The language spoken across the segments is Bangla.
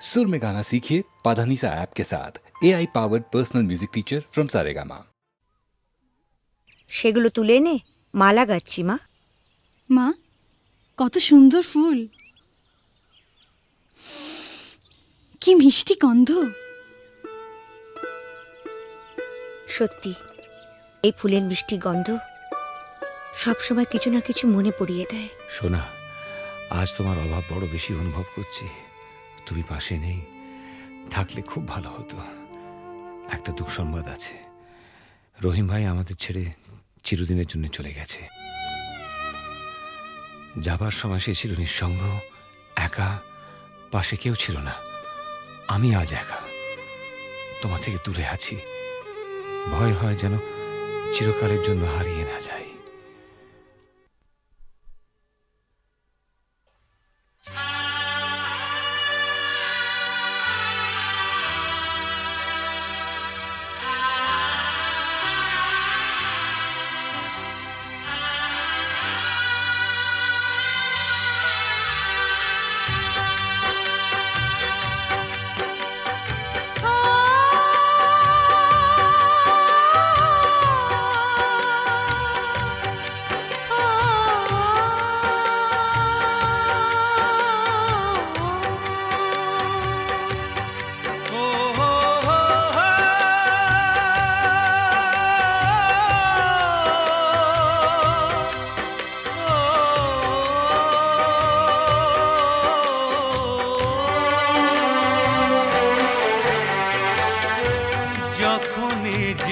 सुर में गाना सीखिए पाधानीसा ऐप के साथ A I powered personal music teacher from Saregama সেগুলো তুলে নে মালা গাচ্ছি মা মা কত সুন্দর ফুল কি মিষ্টি গন্ধ সত্যি এই ফুলের মিষ্টি গন্ধ সবসময় কিছু না কিছু মনে পড়িয়ে দেয় সোনা আজ তোমার অভাব বড় বেশি অনুভব করছি তুমি পাশে নেই, থাকলে খুব ভালো হতো। একটা দুঃসংবাদ আছে। রহিম ভাই আমাদের ছেড়ে চিরদিনের জন্য চলে গেছে। যাবার সময় সে ছিল নিঃসঙ্গ, একা, পাশে কেউ ছিল না। আমি আজ একা। তোমার থেকে দূরে আছি। ভয় হয় যেন চিরকালের জন্য হারিয়ে না যায়।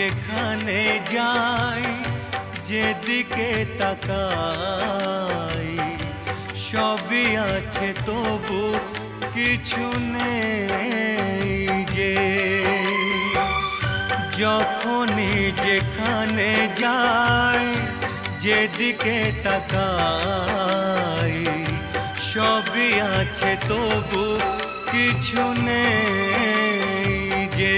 যেখানে যাই, যেদিকে তাকাই, সবই আছে তবু কিছু নেই যে। যখনই যেখানে যাই, যেদিকে তাকাই, সবই আছে তবু কিছু নেই যে।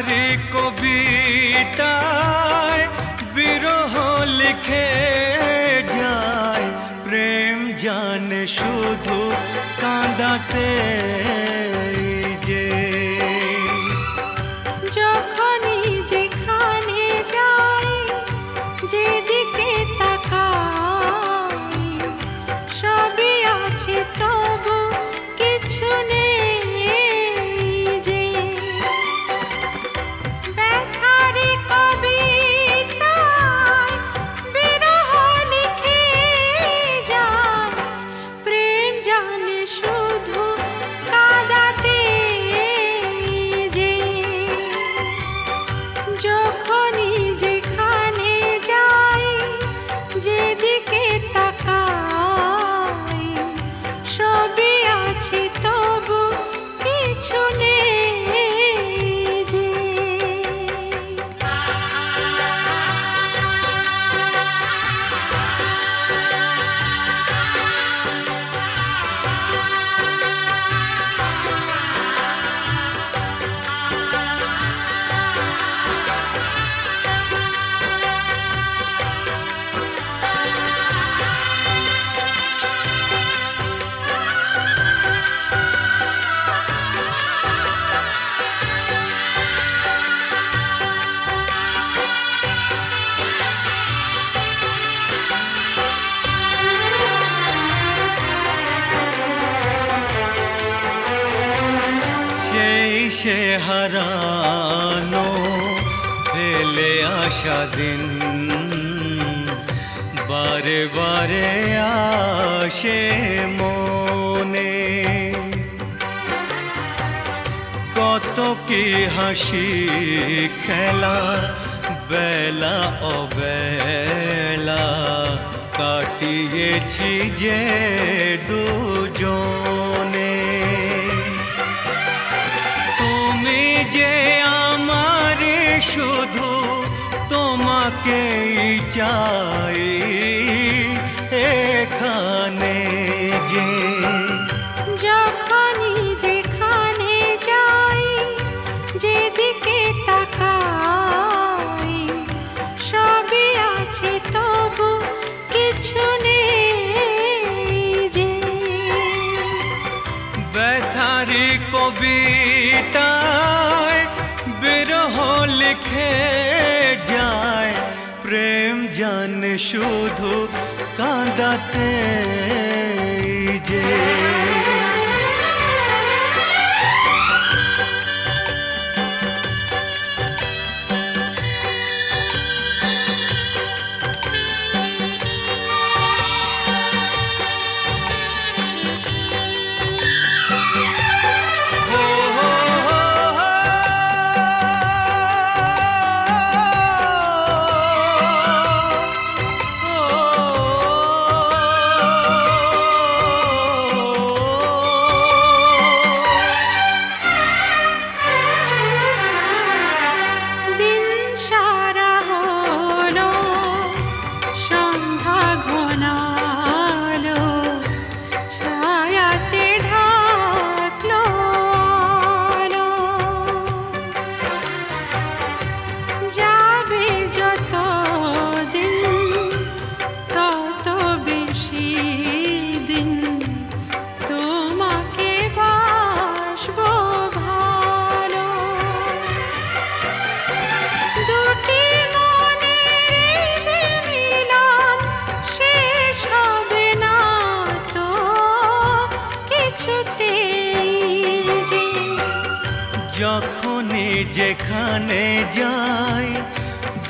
ব্যথারি কবিতায় বিরহ লিখে যায় প্রেম জানে শুধু কাঁদাতে আসা দিন। বারে বারে আসে মনে। কত কি হাসি খেলা, বেলা অবেলা কাটিয়েছি যে দুজনে। তুমি যে আমার শুধু তোমাকেই চাই এখানে যে। যখনই যেখানে যাই যেদিকে তাকাই সবই আছে তবু কিছু নেই যে। ব্যথারি কবিতায় বিরহ লিখে জানে শুধু কাঁদাতে যে যেখানে যাই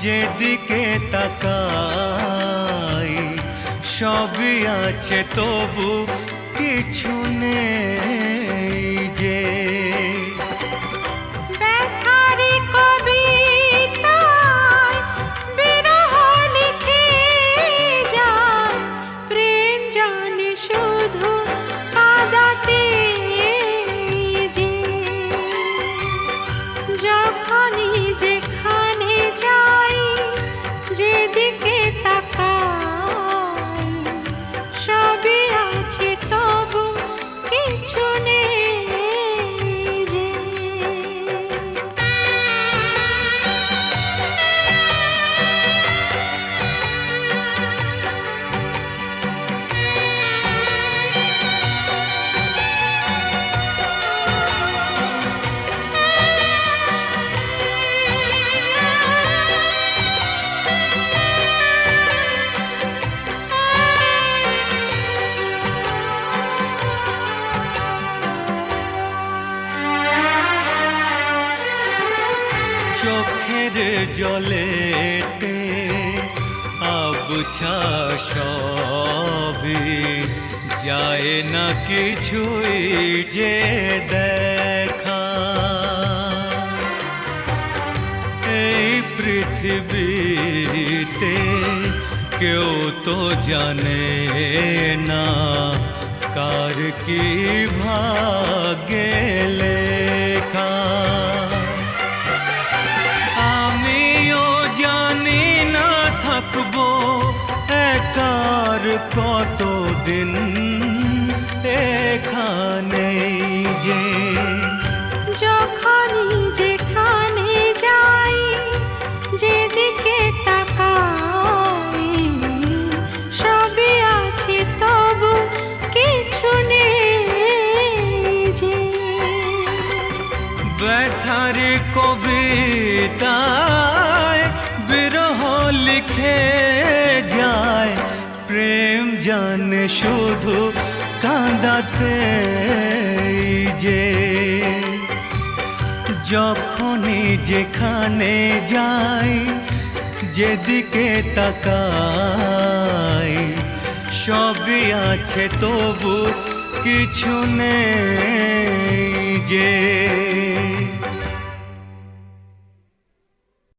যেদিকে তাকাই সবই আছে তবু কিছু জলেতে আবছা সবই যায় না কিছুই যে দেখা এই পৃথিবীতে কেউ তো জানে না কার কি ভাগ্যে লেখা একার কতদিন এখানে যে? যখনই যেখানে যাই যেদিকে তাকাই সবই আছে তবু কিছু নেই যে। ব্যথার কবিতায় বিরহ লিখে প্রেম জানে শুধু কাঁদাতে যে। যখনই যেখানে যাই, যেদিকে তাকাই, সবই আছে তবু কিছু নেই যে।